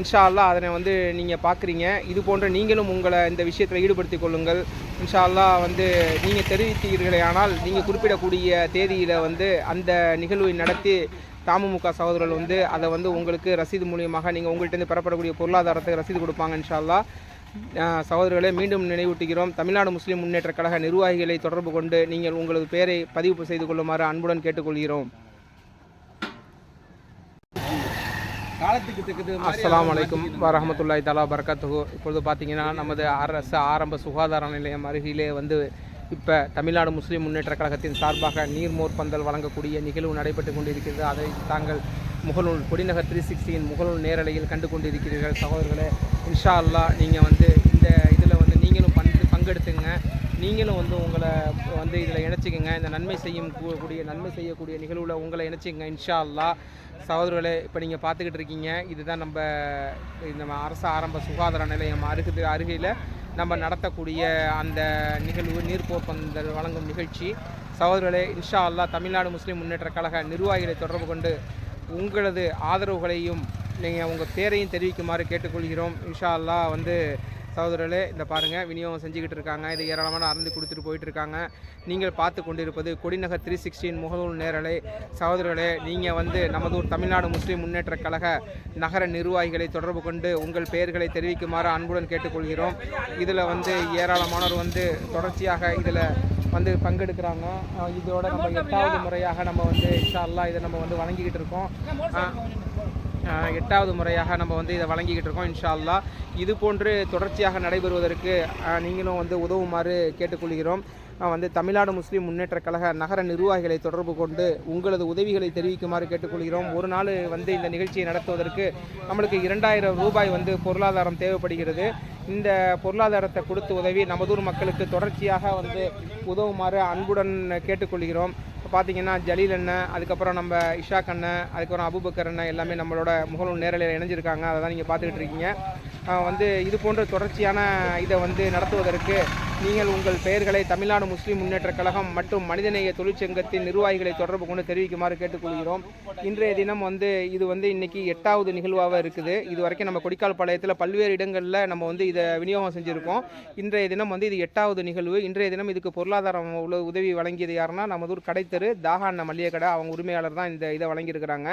இன்ஷா அல்லாஹ் அதனை வந்து நீங்கள் பார்க்குறீங்க. இது போன்ற நீங்களும் உங்களை இந்த விஷயத்தில் ஈடுபடுத்திக் கொள்ளுங்கள். இன்ஷா அல்லாஹ் வந்து நீங்கள் தெரிவித்தீர்களே ஆனால் நீங்கள் குறிப்பிடக்கூடிய தேதியில் வந்து அந்த நிகழ்வை நடத்தி தமுமுக சகோதரர்கள் வந்து அதை வந்து உங்களுக்கு ரசீது மூலியமாக நீங்கள் உங்கள்கிட்ட பெறப்படக்கூடிய பொருளாதாரத்தை ரசீது கொடுப்பாங்க இன்ஷா அல்லா சகோதரர்களே மீண்டும் நினைவூட்டுகிறோம். தமிழ்நாடு முஸ்லீம் முன்னேற்ற கழக நிர்வாகிகளை தொடர்பு கொண்டு நீங்கள் உங்களது பெயரை பதிவு செய்து கொள்ளுமாறு அன்புடன் கேட்டுக்கொள்கிறோம். அஸ்லாம் அலைக்கும் வரமத்துல்லாய் தலா வரகாத்துஹு இப்பொழுது பார்த்தீங்கன்னா நமது அரசு ஆரம்ப சுகாதார நிலையம் அருகிலே வந்து இப்போ தமிழ்நாடு முஸ்லீம் முன்னேற்ற கழகத்தின் சார்பாக நீர்மோர் பந்தல் வழங்கக்கூடிய நிகழ்வு நடைபெற்று கொண்டிருக்கிறது. அதை தாங்கள் முகநூல் கொடிநகர் த்ரீ சிக்ஸ்டியின் முகநூல் நேரலையில் கண்டு கொண்டிருக்கிறீர்கள் சகோதரர்களே. இன்ஷா அல்லாஹ் நீங்கள் வந்து இந்த இதில் வந்து நீங்களும் பங்கு பங்கெடுத்துங்க. நீங்களும் வந்து உங்களை வந்து இதில் இணைச்சிக்கங்க. இந்த நன்மை செய்யும் கூடிய நன்மை செய்யக்கூடிய நிகழ்வில் உங்களை இணைச்சிக்கங்க இன்ஷா அல்லா சகோதரர்களே இப்போ நீங்கள் பார்த்துக்கிட்டு இருக்கீங்க. இதுதான் நம்ம இந்த நம்ம அரசு ஆரம்ப சுகாதார நிலையம் அருகுது அருகில் நம்ம நடத்தக்கூடிய அந்த நிகழ்வு நீர்ப்போர் பந்தல் வழங்கும் நிகழ்ச்சி. சகோதரர்களே இன்ஷா அல்லா தமிழ்நாடு முஸ்லீம் முன்னேற்ற கழக நிர்வாகிகளை தொடர்பு கொண்டு உங்களது ஆதரவுகளையும் நீங்கள் உங்கள் பேரையும் தெரிவிக்குமாறு கேட்டுக்கொள்கிறோம். இன்ஷா அல்லாஹ் வந்து சகோதரர்களே இந்த பாருங்கள் விநியோகம் செஞ்சுக்கிட்டு இருக்காங்க. இது ஏராளமான அறந்து கொடுத்துட்டு போயிட்டுருக்காங்க. நீங்கள் பார்த்து கொண்டிருப்பது கொடிநகர் த்ரீ சிக்ஸ்டீன் முகநூல் நேரலை. சகோதரர்களே நீங்கள் வந்து நமதூர் தமிழ்நாடு முஸ்லீம் முன்னேற்ற கழக நகர நிர்வாகிகளை தொடர்பு கொண்டு உங்கள் பெயர்களை தெரிவிக்குமாறு அன்புடன் கேட்டுக்கொள்கிறோம். இதில் வந்து ஏராளமானோர் வந்து தொடர்ச்சியாக இதில் வந்து பங்கெடுக்கிறாங்க. இதோட நம்ம எட்டாவது முறையாக நம்ம வந்து இன்ஷா அல்லாஹ் இதை நம்ம வந்து வழங்கிக்கிட்டு இருக்கோம். எட்டாவது முறையாக நம்ம வந்து இதை வழங்கிக்கிட்டு இருக்கோம் இன்ஷா அல்லாஹ் இது போன்று தொடர்ச்சியாக நடைபெறுவதற்கு நீங்களும் வந்து உதவுமாறு கேட்டுக்கொள்கிறோம். வந்து தமிழ்நாடு முஸ்லீம் முன்னேற்ற கழக நகர நிர்வாகிகளை தொடர்பு கொண்டு உங்களது உதவிகளை தெரிவிக்குமாறு கேட்டுக்கொள்கிறோம். ஒரு நாள் வந்து இந்த நிகழ்ச்சியை நடத்துவதற்கு நம்மளுக்கு இரண்டாயிரம் ரூபாய் வந்து பொருளாதாரம் தேவைப்படுகிறது. இந்த பொருளாதாரத்தை கொடுத்து உதவி நமதூர் மக்களுக்கு தொடர்ச்சியாக வந்து உதவுமாறு அன்புடன் கேட்டுக்கொள்கிறோம். இப்போ பார்த்தீங்கன்னா ஜலீல் அண்ணன் அதுக்கப்புறம் நம்ம இஷாக் அண்ணன் அதுக்கப்புறம் அபுபக்கர் அண்ணன் எல்லாமே நம்மளோட முகநூல் நேரலையில் இணைஞ்சிருக்காங்க. அதை தான் நீங்கள் பார்த்துக்கிட்டு இருக்கீங்க. வந்து இது போன்ற தொடர்ச்சியான இதை வந்து நடத்துவதற்கு நீங்கள் உங்கள் பெயர்களை தமிழ்நாடு முஸ்லீம் முன்னேற்றக் கழகம் மற்றும் மனிதநேய தொழிற்சங்கத்தின் நிர்வாகிகளை தொடர்பு கொண்டு தெரிவிக்குமாறு கேட்டுக்கொள்கிறோம். இன்றைய தினம் வந்து இது வந்து இன்னைக்கு எட்டாவது நிகழ்வாக இருக்குது. இது வரைக்கும் நம்ம கொடிக்கால் பாளையத்தில் பல்வேறு இடங்களில் நம்ம வந்து இதை விநியோகம் செஞ்சுருக்கோம். இன்றைய தினம் வந்து இது எட்டாவது நிகழ்வு. இன்றைய தினம் இதுக்கு பொருளாதாரம் உள்ள உதவி வழங்கியது யாருன்னா நமதூர் கடைத்தெரு தாகா அண்ணன் மல்லிகை கடை அவங்க உரிமையாளர் தான் இந்த இதை வழங்கியிருக்கிறாங்க.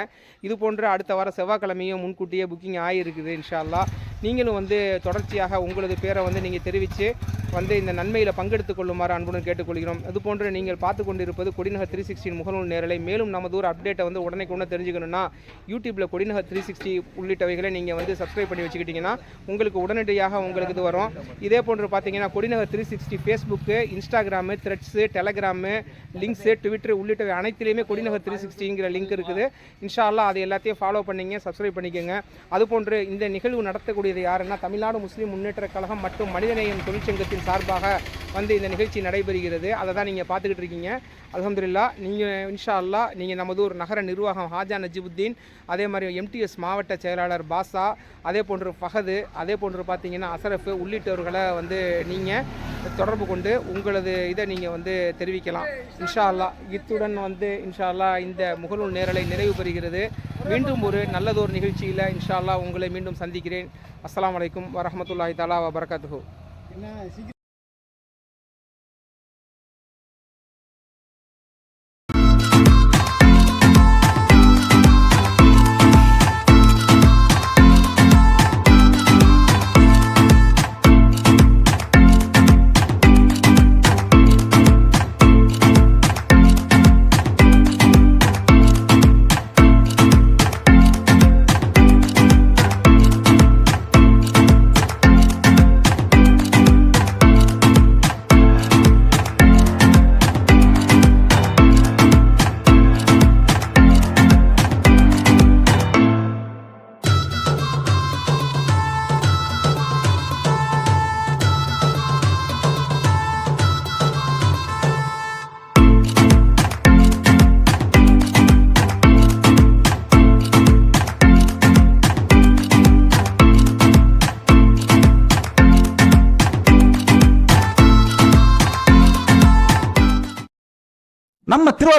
இது போன்று அடுத்த வாரம் செவ்வாய்க்கிழமையும் முன்கூட்டியே புக்கிங் ஆகியிருக்குது இன்ஷா அல்லாஹ் நீங்களும் வந்து தொடர்ச்சியாக உங்களது பேரை வந்து நீங்கள் தெரிவித்து வந்து இந்த நன்மையில் பங்கெடுத்துக் கொள்ளுமாறு அன்புடன் கேட்டுக்கொள்கிறோம். அதுபோன்று நீங்கள் பார்த்து கொண்டிருப்பது கொடிநகர் த்ரீ சிக்ஸ்டின் முகநூல் நேரலை. மேலும் நமது ஒரு அப்டேட்டை வந்து உடனே கொண்டு தெரிஞ்சுக்கணும்னா யூடியூப்பில் கொடிநகர் த்ரீ சிக்ஸ்டி உள்ளிட்டவைகளை நீங்கள் வந்து சப்ஸ்கிரைப் பண்ணி வச்சுக்கிட்டிங்கன்னா உங்களுக்கு உடனடியாக உங்களுக்கு இது வரும். இதே போன்று பார்த்தீங்கன்னா Kodinagar three sixty Facebook Instagram Threads Telegram links Twitter உள்ளிட்டவை அனைத்திலையுமே கொடிநகர் த்ரீ சிக்ஸ்டிங்கிற லிங்க் இருக்குது. இன்ஷா அதை அது எல்லாத்தையும் ஃபாலோ பண்ணிங்க சப்ஸ்கிரைப் பண்ணிக்கோங்க. அதுபோன்று இந்த நிகழ்வு நடத்தக்கூடியது யாருன்னா தமிழ்நாடு முஸ்லீம் முன்னேற்றக் கழகம் மற்றும் மனிதநேயம் தொழிற்சங்கத்தின் சார்பாக வந்து இந்த நிகழ்ச்சி நடைபெறுகிறது. அதை தான் நீங்கள் பார்த்துக்கிட்டு இருக்கீங்க. அலமதுல்லா நீங்கள் இன்ஷா அல்லாஹ் நீங்கள் நமது ஒரு நகர நிர்வாகம் ஹாஜா நஜிபுத்தீன் அதே மாதிரி எம்டிஎஸ் மாவட்ட செயலாளர் பாசா அதே போன்று ஃபஹது அதே போன்று பார்த்தீங்கன்னா அசரஃப் உள்ளிட்டவர்களை வந்து நீங்கள் தொடர்பு கொண்டு உங்களது இதை நீங்கள் வந்து தெரிவிக்கலாம். இன்ஷா அல்லாஹ் இத்துடன் வந்து இன்ஷா அல்லாஹ் இந்த முகநூல் நேரலை நிறைவு பெறுகிறது. மீண்டும் ஒரு நல்லதொரு நிகழ்ச்சியில் இன்ஷா அல்லாஹ் உங்களை மீண்டும் சந்திக்கிறேன். அஸ்ஸலாமு அலைக்கும் வரஹ்மத்துல்லாஹி தஆலா வபரகாத்துஹு.